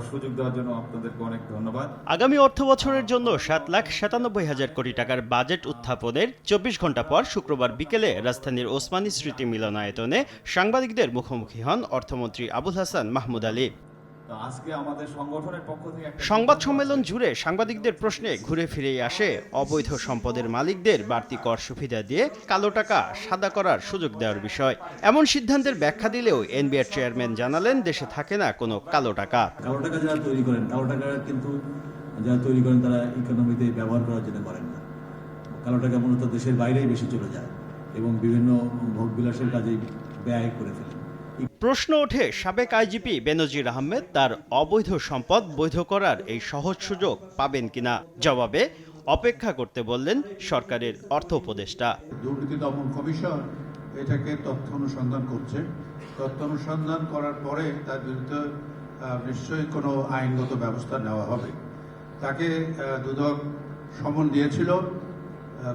করার সুযোগ দেওয়ার জন্য আপনাদেরকে অনেক ধন্যবাদ। আগামী অর্থ বছরের জন্য সাত লাখ সাতানব্বই হাজার কোটি টাকার বাজেট উত্থাপনের চব্বিশ ঘণ্টা পর শুক্রবার বিকেলে রাজধানীর ওসমানী স্মৃতি মিলনায়তনে সাংবাদিকদের মুখোমুখি হন অর্থমন্ত্রী আবুল হাসান মাহমুদ আলী। সংবাদ সম্মেলন জুড়ে সাংবাদিকদের প্রশ্নে ঘুরে ফিরেই আসে অবৈধ সম্পদের মালিকদের বাড়তি কর সুবিধা দিয়ে কালো টাকা সাদা করার সুযোগ দেওয়ার বিষয়। এমন সিদ্ধান্তের ব্যাখ্যা দিলেও এনবিআর চেয়ারম্যান জানালেন দেশে থাকে না কোনো কালো টাকা। কালো টাকা যারা তৈরি করেন কালো টাকা কিন্তু যারা তৈরি করেন তারা ইকোনমিতে ব্যবহার করার জন্য করেন না। কালো টাকা মূলত দেশের বাইরেই বেশি চলে যায় এবং বিভিন্ন ভোগবিলাসের কাজে ব্যয় করে ফেলেন প্রশ্ন ওঠে, সাবেক আইজিপি বেনজির আহমেদ তার অবৈধ সম্পদ বৈধ করার এই সহজ সুযোগ পাবেন কিনা? জবাবে, অপেক্ষা করতে বললেন সরকারের অর্থ উপদেষ্টা। দুর্নীতি দমন কমিশন এটাকে তথ্য অনুসন্ধান করছে। তথ্য অনুসন্ধান করার পরে তার বিরুদ্ধে নিশ্চয়ই কোনো আইনগত ব্যবস্থা নেওয়া হবে। তাকে দুদক সমন দিয়েছিল।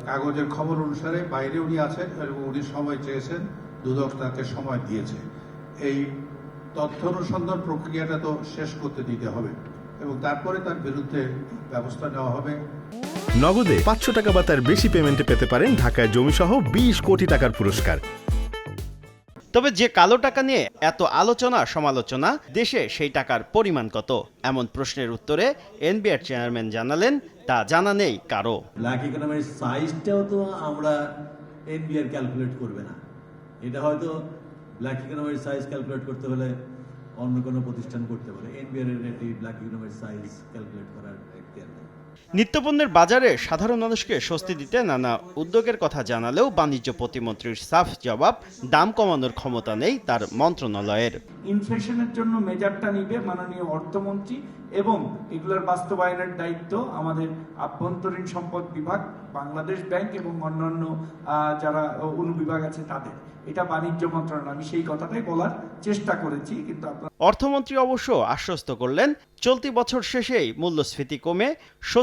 কাগজের খবর অনুসারে বাইরে উনি আছেন এবং উনি সময় চেয়েছেন। দুদক তাকে সময় দিয়েছে। এই তথ্য অনুসন্ধান প্রক্রিয়াটা তো শেষ করতে দিতে হবে এবং তারপরে তার বিরুদ্ধে ব্যবস্থা নেওয়া হবে। নগদে পাঁচশো টাকা বা তার বেশি পেমেন্টে পেতে পারেন ঢাকায় জমিসহ বিশ কোটি টাকার পুরস্কার। তবে যে কালো টাকা নিয়ে এত আলোচনা সমালোচনা দেশে সেই টাকার পরিমাণ কত? এমন প্রশ্নের উত্তরে এনবিআর চেয়ারম্যান জানালেন তা জানা নেই কারও। ব্ল্যাক ইকোনমির সাইজটাও তো আমরা এনবিআর ক্যালকুলেট করবে না। এটা হয়তো ব্ল্যাক ইকোনমির সাইজ ক্যালকুলেট করতে হলে অন্য কোনো প্রতিষ্ঠান করতে পারে। এনবিআর এর একটি ব্ল্যাক ইকোনমির সাইজ ক্যালকুলেট করার এখতিয়ার নেই। নিত্যপণ্যের বাজারে সাধারণ মানুষকে স্বস্তি দিতে নানা উদ্যোগের কথা জানালেও বাণিজ্য প্রতিমন্ত্রীর সাফ জবাব দাম কমানোর ক্ষমতা নেই তার মন্ত্রণালয়ের। ইনফ্লেশনের জন্য মেজারটা নিবে মাননীয় অর্থমন্ত্রী এবং এগুলোর বাস্তবায়নের দায়িত্ব আমাদের আভ্যন্তরীণ সম্পদ বিভাগ বাংলাদেশ ব্যাংক এবং অন্যান্য যারা অনুবিভাগ আছে তাদের। এটা বাণিজ্য মন্ত্রণালয়। আমি সেই কথাটাই বলার চেষ্টা করেছি কিন্তু অর্থমন্ত্রী অবশ্য আশ্বস্ত করলেন চলতি বছর শেষেই মূল্যস্ফীতি কমে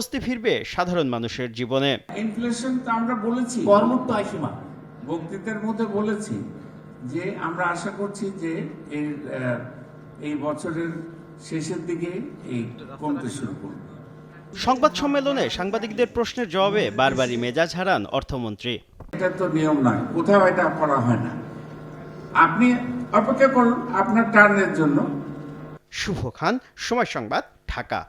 স্বস্তি ফিরবে সাধারণ মানুষের জীবনে। ইনফ্লেশন তো আমরা বলেছি। কর্মত্ব আইসীমা। বক্তৃতার মধ্যে বলেছি যে আমরা আশা করছি যে এর এই বছরের শেষের দিকে এই কমতে শুরু করবে। সংবাদ সম্মেলনে সাংবাদিকদের প্রশ্নের জবাবে বারবারই মেজাজ হারান অর্থমন্ত্রী। এটা তো নিয়ম নয় কোথাও এটা করা হয় না। আপনি অপেক্ষা করুন আপনার টার্নের জন্য। শুভ খান সময় সংবাদ ঢাকা।